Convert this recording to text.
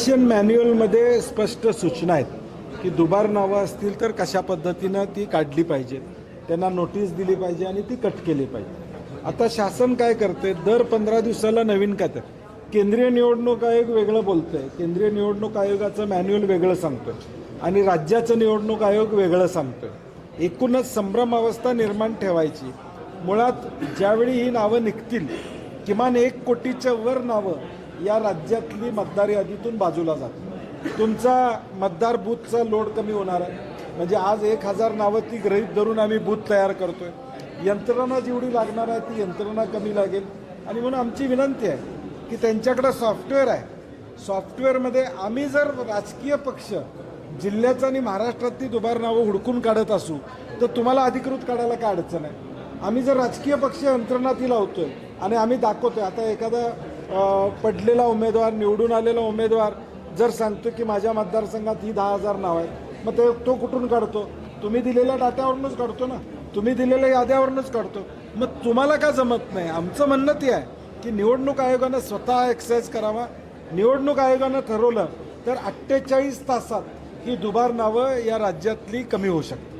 Election मॅन्युअलमध्ये स्पष्ट सूचना आहेत की दुबार नावं असतील तर कशा पद्धतीनं ती काढली पाहिजेत त्यांना नोटीस दिली पाहिजे आणि ती कट केली पाहिजे. आता शासन काय करते दर पंधरा दिवसाला नवीन काय तर केंद्रीय निवडणूक आयोग वेगळं बोलतंय. केंद्रीय निवडणूक आयोगाचं मॅन्युअल वेगळं सांगतं आणि राज्याचं निवडणूक आयोग वेगळं सांगतं एकूणच संभ्रम अवस्था निर्माण ठेवायची. मुळात ज्यावेळी ही नावं निघतील किमान एक कोटीच्या वर नावं या राज्यातली मतदार यादीतून बाजूला जातात तुमचा मतदार बूथचा लोड कमी होणार आहे. म्हणजे आज एक हजार नावं ती गृहीत धरून आम्ही बूथ तयार करतो आहे यंत्रणा जेवढी लागणार आहे ती यंत्रणा कमी लागेल. आणि म्हणून आमची विनंती आहे की त्यांच्याकडं सॉफ्टवेअर आहे. सॉफ्टवेअरमध्ये आम्ही जर राजकीय पक्ष जिल्ह्याचं आणि महाराष्ट्रातली दुबार नावं हुडकून काढत असू तर तुम्हाला अधिकृत काढायला काय अडचण आहे? आम्ही जर राजकीय पक्ष यंत्रणा ती लावतोय आणि आम्ही दाखवतोय. आता एखादा पडलेला उमेदवार निवडून आलेला उमेदवार जर सांगतो की माझ्या मतदारसंघात ही दहा हजार नाव आहेत मग ते तो कुठून काढतो? तुम्ही दिलेल्या डाट्यावरूनच काढतो ना? तुम्ही दिलेल्या याद्यावरूनच काढतो. मग तुम्हाला का जमत नाही? आमचं म्हणणं ते आहे की निवडणूक आयोगानं स्वतः एक्सरसाइज करावा. निवडणूक आयोगानं ठरवलं तर अठ्ठेचाळीस तासात ही दुबार नावं या राज्यातली कमी होऊ शकतात.